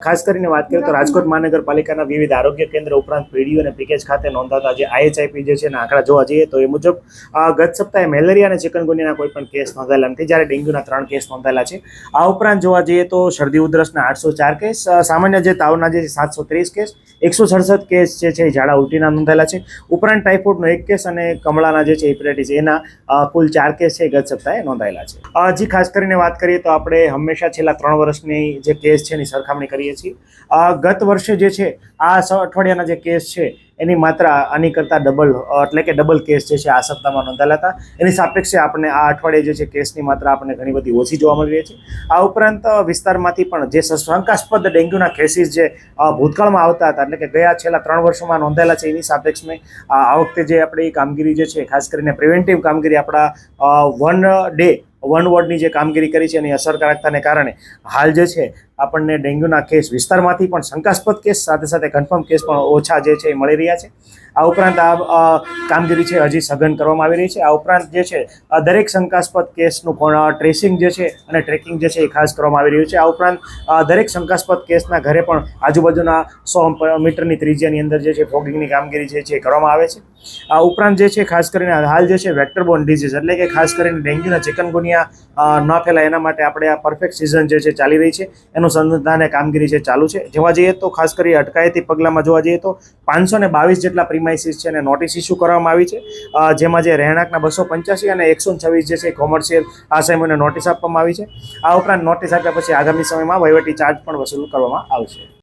ખાસ કરીને વાત કરીએ તો રાજકોટ મહાનગરપાલિકાના વિવિધ આરોગ્ય કેન્દ્ર ઉપરાંત પીડીયુ અને પીકેજ ખાતે નોંધાતા જે આઈએચઆઈપી જે છે આંકડા જોવા જઈએ તો એ મુજબ ગત સપ્તાહે મેલેરિયા અને ચિકનગુનિયાના કોઈ પણ કેસ નોંધાયેલા નથી જ્યારે ડેન્ગ્યુના ત્રણ કેસ નોંધાયેલા છે. આ ઉપરાંત જોવા જઈએ તો શરદી ઉધરસના આઠસો ચાર કેસ સામાન્ય જે તાવના જે સાતસો ત્રીસ કેસ એકસો સડસઠ કેસ જે છે એ ઝાડા ઉલટીના નોંધાયેલા છે. ઉપરાંત ટાઇફોઇડનો એક કેસ અને કમળાના જે છે હિપેટાઇટિસ એના કુલ ચાર કેસ છે ગત સપ્તાહે નોંધાયેલા છે. હજી ખાસ કરીને વાત કરીએ તો આપણે હંમેશા છેલ્લા ત્રણ વર્ષની જે કેસ છે એની સરખામણી કરીએ છીએ. ગત વર્ષે જે છે, આ અઠવાડિયાના જે કેસ છે, એની માત્રા આની કરતાં ડબલ એટલે કે ડબલ કેસ જે છે, આ સપ્તાહમાં નોંધાયેલા હતા. એની સાપેક્ષે આપણને આ અઠવાડિયે જે છે, કેસની માત્રા આપણને ઘણી બધી ઓછી જોવા મળી રહી છે. આ ઉપરાંત વિસ્તારમાંથી પણ જે શંકાસ્પદ ડેન્ગ્યુના કેસીસ જે ભૂતકાળમાં આવતા હતા, એટલે કે ગયા છેલ્લા ત્રણ વર્ષોમાં નોંધાયેલા છે, એની સાપેક્ષમાં આ વખતે જે આપણી કામગીરી જે છે, ખાસ કરીને પ્રિવેન્ટિવ કામગીરી આપણા વન ડે, વન વોર્ડની જે કામગીરી કરી છે, એની અસરકારકતાને કારણે, હાલ જે છે આપણને ડેન્ગ્યુના કેસ વિસ્તારમાંથી પણ શંકાસ્પદ કેસ, સાથે સાથે કન્ફર્મ કેસ પણ ઓછા જે છે એ મળી રહ્યા છે. આ ઉપરાંત આ કામગીરી છે હજી સઘન કરવામાં આવી રહી છે. આ ઉપરાંત જે છે દરેક શંકાસ્પદ કેસનું પણ ટ્રેસિંગ જે છે અને ટ્રેકિંગ જે છે એ ખાસ કરવામાં આવી રહ્યું છે. આ ઉપરાંત દરેક શંકાસ્પદ કેસના ઘરે પણ આજુબાજુના સો મીટરની ત્રિજ્યાની અંદર જે છે ફોગિંગની કામગીરી જે છે એ કરવામાં આવે છે. આ ઉપરાંત જે છે, ખાસ કરીને હાલ જે છે વેક્ટરબોન ડિઝીઝ એટલે કે ખાસ કરીને ડેન્ગ્યુના ચિકનગુનિયા ન ફેલાય એના માટે આપણે આ પરફેક્ટ સિઝન જે છે ચાલી રહી છે. એનું સંધાને કામગીરી જે ચાલુ છે. જોવા જઈએ તો ખાસ કરી અટકાયતી પગલામાં જોવા જઈએ તો પાંચસો ને બાવીસ જેટલા પ્રિમાઇસીસ છે અને નોટિસ ઇસ્યુ કરવામાં આવી છે. જેમાં જે રહેણાંકના બસો પંચ્યાસી અને એકસો છવ્વીસ જે છે કોમર્શિયલ આસામીઓને નોટિસ આપવામાં આવી છે. આ ઉપરાંત નોટિસ આપ્યા પછી આગામી સમયમાં વહીવટી ચાર્જ પણ વસૂલ કરવામાં આવશે.